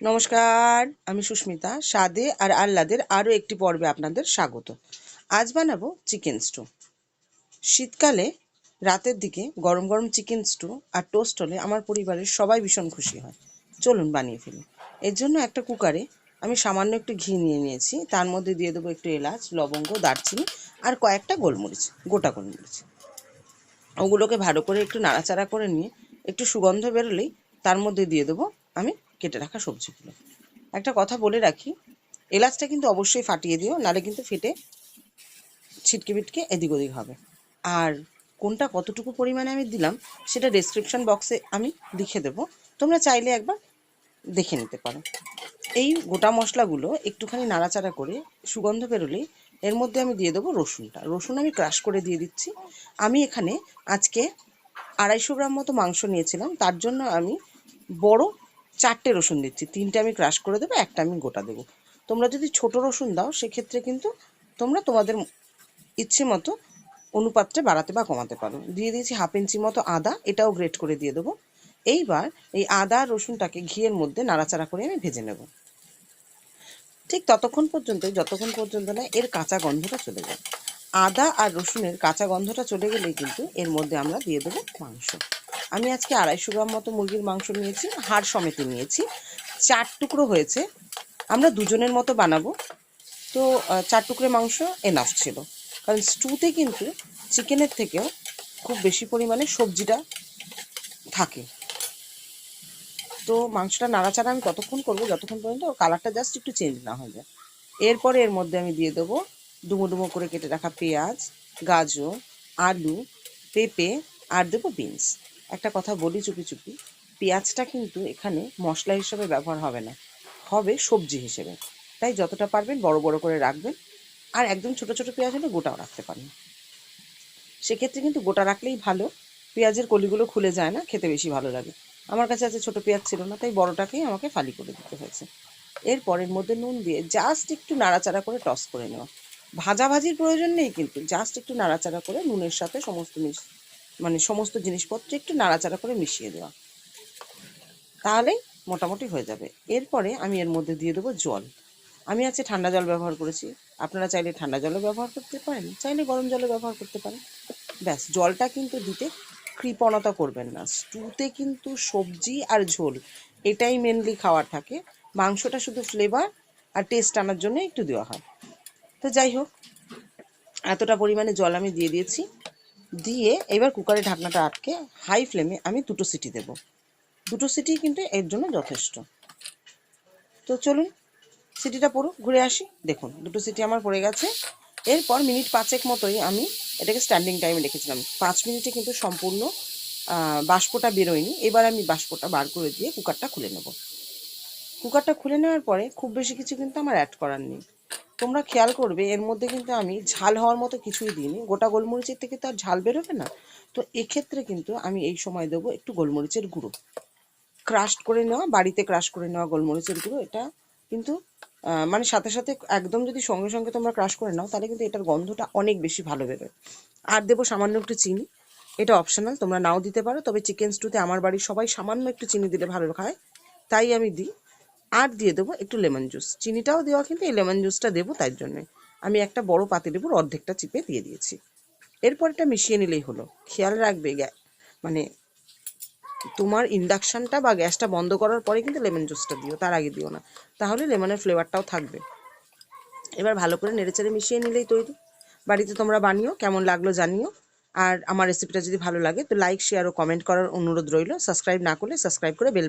নমস্কার, আমি সুস্মিতা স্বাদে আর আহ্লাদের আরও একটি পর্বে আপনাদের স্বাগত। আজ বানাবো চিকেন স্টু। শীতকালে রাতের দিকে গরম গরম চিকেন স্টু আর টোস্ট হলে আমার পরিবারের সবাই ভীষণ খুশি হয়। চলুন বানিয়ে ফেলি। এর জন্য একটা কুকারে আমি সামান্য একটু ঘি নিয়ে নিয়েছি। তার মধ্যে দিয়ে দেবো একটু এলাচ, লবঙ্গ, দারচিনি আর কয়েকটা গোলমরিচ, গোটা গোলমরিচ। ওগুলোকে ভালো করে একটু নাড়াচাড়া করে নিয়ে একটু সুগন্ধ বেরোলেই তার মধ্যে দিয়ে দেবো আমি কেটে রাখা সবজিগুলো। একটা কথা বলে রাখি, এলাচটা কিন্তু অবশ্যই ফাটিয়ে দিও, নালে কিন্তু ফেটে ছিটকে বিটকে এদিক ওদিক হবে। আর কোনটা কতটুকু পরিমাণে আমি দিলাম, সেটা ডেসক্রিপশন বক্সে আমি লিখে দেবো। তোমরা চাইলে একবার দেখে নিতে পারো। এই গোটা মশলাগুলো একটুখানি নাড়াচাড়া করে সুগন্ধ বেরোলেই এর মধ্যে আমি দিয়ে দেবো রসুনটা। রসুন আমি ক্রাশ করে দিয়ে দিচ্ছি। আমি এখানে আজকে আড়াইশো গ্রাম মতো মাংস নিয়েছিলাম, তার জন্য আমি বড় চারটে রসুন দিচ্ছি। তিনটে আমি ক্রাশ করে দেবো, একটা আমি গোটা দেবো। তোমরা যদি ছোট রসুন দাও, সেক্ষেত্রে কিন্তু তোমরা তোমাদের ইচ্ছে মতো অনুপাতটা বাড়াতে বা কমাতে পারো। দিয়ে দিয়েছি হাফ ইঞ্চি মতো আদা, এটাও গ্রেট করে দিয়ে দেবো। এইবার এই আদা রসুনটাকে ঘিয়ের মধ্যে নাড়াচাড়া করে আমি ভেজে নেব। ঠিক ততক্ষণ পর্যন্ত, যতক্ষণ পর্যন্ত না এর কাঁচা গন্ধটা চলে যায়। আদা আর রসুনের কাঁচা গন্ধটা চলে গেলেই কিন্তু এর মধ্যে আমরা দিয়ে দেবো মাংস। আমি আজকে আড়াইশো গ্রাম মতো মুরগির মাংস নিয়েছি, হাড় সমেতে নিয়েছি। চার টুকরো হয়েছে। আমরা দুজনের মতো বানাবো। তো চার টুকরো মাংস এনাফ ছিল। কারণ স্টুতে কিন্তু চিকেনের থেকেও খুব বেশি পরিমাণে সবজিটা থাকে। তো, মাংসটা নাড়াচাড়া আমি ততক্ষণ করব, যতক্ষণ পর্যন্ত কালারটা জাস্ট একটু চেঞ্জ না হয়ে যায়। এরপরে এর মধ্যে আমি দিয়ে দেবো ডুমো ডুমো করে কেটে রাখা পেঁয়াজ, গাজর, আলু, পেঁপে, আর দেবো বিনস একটা কথা বলি চুপি চুপি, পেঁয়াজটা কিন্তু এখানে মশলা হিসেবে ব্যবহার হবে না, হবে সবজি হিসেবে। তাই যতটা পারবেন বড় বড় করে রাখবেন, আর একদম ছোট ছোট পেঁয়াজ হলে গোটাও রাখতে পারেন। সেক্ষেত্রে কিন্তু গোটা রাখলেই ভালো, পেঁয়াজের কলিগুলো খুলে যায় না, খেতে বেশি ভালো লাগে। আমার কাছে আছে ছোট পেঁয়াজ ছিল না, তাই বড়টাকেই আমাকে ফালি করে দিতে হয়েছে। এরপর এর মধ্যে নুন দিয়ে জাস্ট একটু নাড়াচাড়া করে টস করে নেওয়া। ভাজাভাজির প্রয়োজন নেই কিন্তু জাস্ট একটু নাড়াচাড়া করে নুনের সাথে সমস্ত মিশ মানে সমস্ত জিনিসপত্র একটু নাড়াচাড়া করে মিশিয়ে দেওয়া। তাহলেই মোটামুটি হয়ে যাবে। এরপরে আমি এর মধ্যে দিয়ে দেবো জল। আমি আজকে ঠান্ডা জল ব্যবহার করেছি। আপনারা চাইলে ঠান্ডা জলও ব্যবহার করতে পারেন, চাইলে গরম জলও ব্যবহার করতে পারেন। ব্যাস, জলটা কিন্তু দিতে কৃপণতা করবেন না। স্টুতে কিন্তু সবজি আর ঝোল, এটাই মেনলি খাওয়ার থাকে। মাংসটা শুধু ফ্লেভার আর টেস্ট আনার জন্য একটু দেওয়া হয়। তো যাই হোক, এতটা পরিমাণে জল আমি দিয়ে দিয়েছি। দিয়ে এবার কুকারের ঢাকনাটা আটকে হাই ফ্লেমে আমি দুটো সিটি দেব। দুটো সিটি কিন্তু এর জন্য যথেষ্ট। তো চলুন সিটিটা পড়ুক, ঘুরে আসি। দেখুন, দুটো সিটি আমার পড়ে গেছে। এরপর মিনিট পাঁচেক মতোই আমি এটাকে স্ট্যান্ডিং টাইমে রেখেছিলাম। পাঁচ মিনিটে কিন্তু সম্পূর্ণ বাষ্পটা বেরোয়নি। এবার আমি বাষ্পটা বার করে দিয়ে কুকারটা খুলে নেব। কুকারটা খুলে নেওয়ার পরে খুব বেশি কিছু কিন্তু আমার অ্যাড করার নেই। তোমরা খেয়াল করবে, এর মধ্যে কিন্তু আমি ঝাল হওয়ার মতো কিছুই দিইনি। গোটা গোলমরিচের থেকে তো আর ঝাল বেরোবে না। তো এক্ষেত্রে কিন্তু আমি এই সময় দেবো একটু গোলমরিচের গুঁড়ো। ক্রাশ করে নেওয়া, বাড়িতে ক্রাশ করে নেওয়া গোলমরিচের গুঁড়ো, এটা কিন্তু মানে সাথে সাথে একদম যদি সঙ্গে সঙ্গে তোমরা ক্রাশ করে নাও, তাহলে কিন্তু এটার গন্ধটা অনেক বেশি ভালো বেরোয়। আর দেবো সামান্য একটু চিনি। এটা অপশনাল তোমরা নাও দিতে পারো, তবে চিকেন স্টুতে আমার বাড়ির সবাই সামান্য একটু চিনি দিলে ভালো খায় তাই আমি দিই। আর দিয়ে দেবো একটু লেমন জুস। চিনিটাও দেওয়া কিন্তু এই লেমন জুসটা দেবো তাই জন্যে। আমি একটা বড় পাতি লেবুর অর্ধেকটা চিপে দিয়ে দিয়েছি। এরপর এটা মিশিয়ে নিলেই হলো। খেয়াল রাখবে মানে তোমার ইন্ডাকশানটা বা গ্যাসটা বন্ধ করার পরে কিন্তু লেমন জুসটা দিও, তার আগে দিও না। তাহলে লেমনের ফ্লেভারটাও থাকবে। এবার ভালো করে নেড়েচেড়ে মিশিয়ে নিলেই তৈরি। বাড়িতে তোমরা বানিও, কেমন লাগল জানিও। আর আমার রেসিপিটা যদি ভালো লাগে তো লাইক শেয়ার ও কমেন্ট করার অনুরোধ রইল। সাবস্ক্রাইব না করলে সাবস্ক্রাইব করে বেল